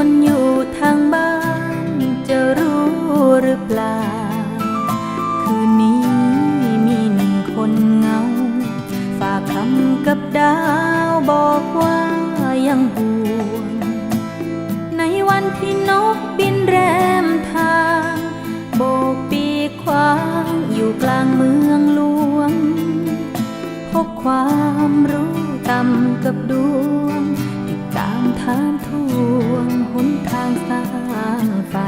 คนอยู่ทางบ้านจะรู้หรือเปล่า คืนนี้มีหนึ่งคนเงา ฝากคำกับดาวบอกว่ายังห่วง ในวันที่นกบินแรมทางโบกปีควางอยู่กลางเมืองหลวง พบความรู้ต่ำกับดวง ตามทานทวงหนทางสร้างฝัน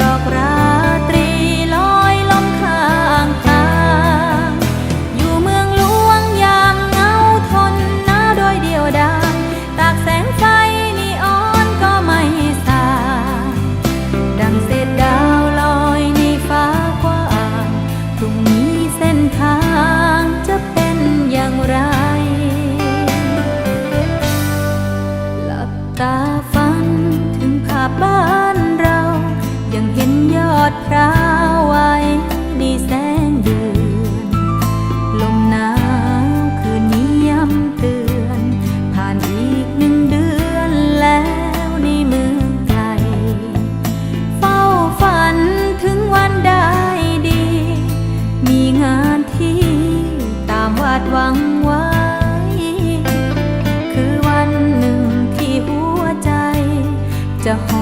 ดอกราตรีลอยลมข้างทางอยู่เมืองหลวงยามเหงาทนหนาโดยเดียวดายตากแสงไฟนีออนก็ไม่สางดังเศษดาวลอยในฟ้ากว้างพรุ่งนี้เส้นทางจะเป็นอย่างไร หลับตาฝันถึงภาพบ้าน อดพร้าวไว้ในแสงเดือน ลมหนาวคืนนี้ย้ำเตือน ผ่านอีกหนึ่งเดือนแล้วในเมืองไทยเฝ้าฝันถึงวันได้ดี มีงานที่ตามวาดหวังไว้ คือวันหนึ่งที่หัวใจจะหอ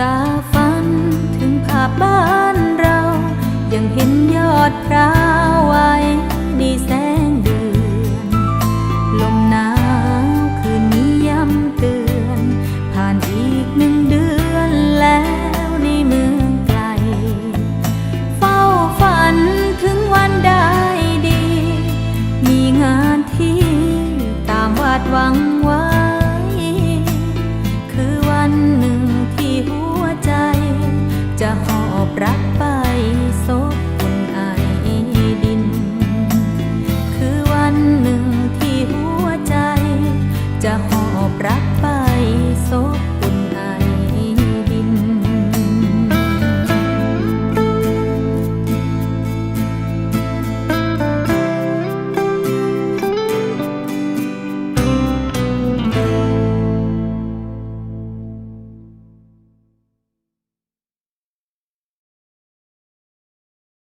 ตาฝันถึงภาพบ้านเรา ยังเห็นยอดพระ